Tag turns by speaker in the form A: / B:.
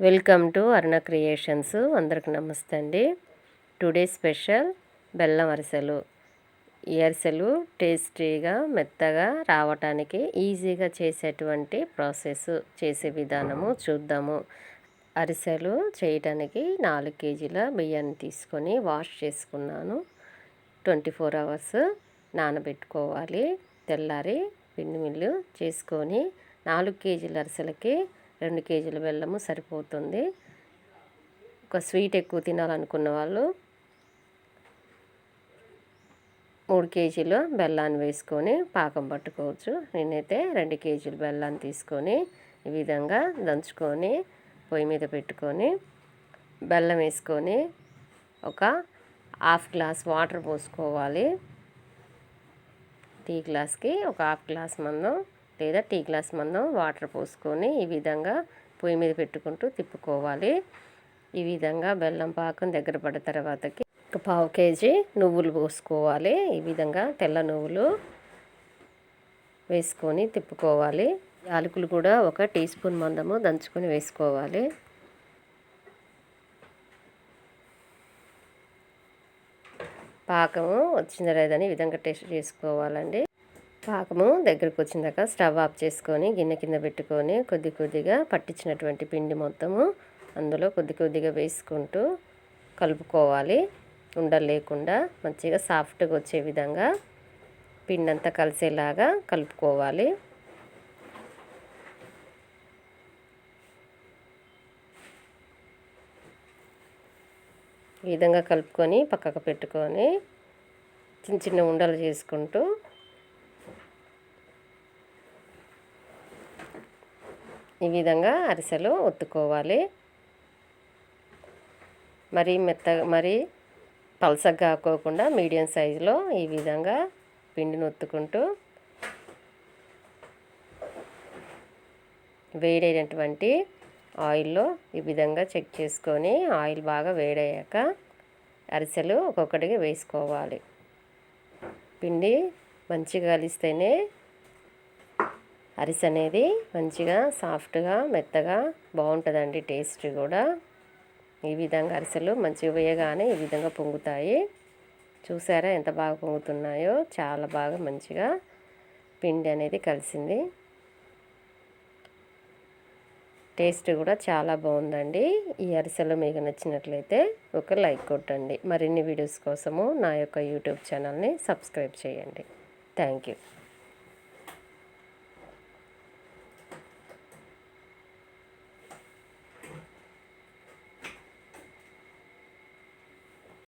A: Welcome to Aruna creations. అందరికి నమస్తే అండి. టుడే స్పెషల్ బెల్లం అరిసెలు. ఈ అరిసెలు టేస్టీగా మెత్తగా రావటానికి ఈజీగా చేసేటువంటి ప్రాసెస్ చేసే విధానము చూద్దాము. అరిసెలు చేయటానికి నాలుగు కేజీల బియ్యాన్ని తీసుకొని వాష్ చేసుకున్నాను. ట్వంటీ ఫోర్ అవర్స్ నానబెట్టుకోవాలి. తెల్లారి పిండి మిల్లు చేసుకొని నాలుగు కేజీల అరిసెలకి రెండు కేజీల బెల్లము సరిపోతుంది. ఒక స్వీట్ ఎక్కువ తినాలనుకున్న వాళ్ళు మూడు కేజీలు బెల్లాన్ని వేసుకొని పాకం పట్టుకోవచ్చు. నేనైతే రెండు కేజీలు బెల్లాన్ని తీసుకొని ఈ విధంగా దంచుకొని పొయ్యి మీద పెట్టుకొని బెల్లం వేసుకొని ఒక హాఫ్ గ్లాస్ వాటర్ పోసుకోవాలి. టీ గ్లాస్కి ఒక హాఫ్ గ్లాస్ మందం లేదా టీ గ్లాస్ మందం వాటర్ పోసుకొని ఈ విధంగా పొయ్యి మీద పెట్టుకుంటూ తిప్పుకోవాలి. ఈ విధంగా బెల్లం పాకం దగ్గర పడ్డ తర్వాతకి ఒక పావు కేజీ నువ్వులు పోసుకోవాలి. ఈ విధంగా తెల్ల నువ్వులు వేసుకొని తిప్పుకోవాలి. యాలకులు కూడా ఒక టీ స్పూన్ మందము దంచుకొని వేసుకోవాలి. పాకము వచ్చిందా లేదని ఈ విధంగా టేస్ట్ చేసుకోవాలండి. పాకము దగ్గరకు వచ్చిందాక స్టవ్ ఆఫ్ చేసుకొని గిన్నె కింద పెట్టుకొని కొద్ది కొద్దిగా పట్టించినటువంటి పిండి మొత్తము అందులో కొద్ది కొద్దిగా వేసుకుంటూ కలుపుకోవాలి. ఉండలు లేకుండా మంచిగా సాఫ్ట్గా వచ్చే విధంగా పిండి అంతా కలిసేలాగా కలుపుకోవాలి. ఈ విధంగా కలుపుకొని పక్కకు పెట్టుకొని చిన్న చిన్న ఉండలు చేసుకుంటూ ఈ విధంగా అరిసెలు ఒత్తుకోవాలి. మరీ మెత్తగా మరీ పలసగా కాకోకుండా మీడియం సైజులో ఈ విధంగా పిండిని ఒత్తుకుంటూ వేడైనటువంటి ఆయిల్లో ఈ విధంగా చెక్ చేసుకొని ఆయిల్ బాగా వేడయ్యాక అరిసెలు ఒక్కొక్కటిగా వేసుకోవాలి. పిండి మంచిగా కలిస్తేనే అరిసె అనేది మంచిగా సాఫ్ట్గా మెత్తగా బాగుంటుందండి టేస్ట్ కూడా. ఈ విధంగా అరిసెలు మంచిగా వేయగానే ఈ విధంగా పొంగుతాయి. చూసారా ఎంత బాగా పొంగుతున్నాయో? చాలా బాగా మంచిగా పిండి అనేది కలిసింది. టేస్ట్ కూడా చాలా బాగుందండి. ఈ అరిసెలు మీకు నచ్చినట్లయితే ఒక లైక్ కొట్టండి. మరిన్ని వీడియోస్ కోసము నా యొక్క యూట్యూబ్ ఛానల్ని సబ్స్క్రైబ్ చేయండి. Thank you.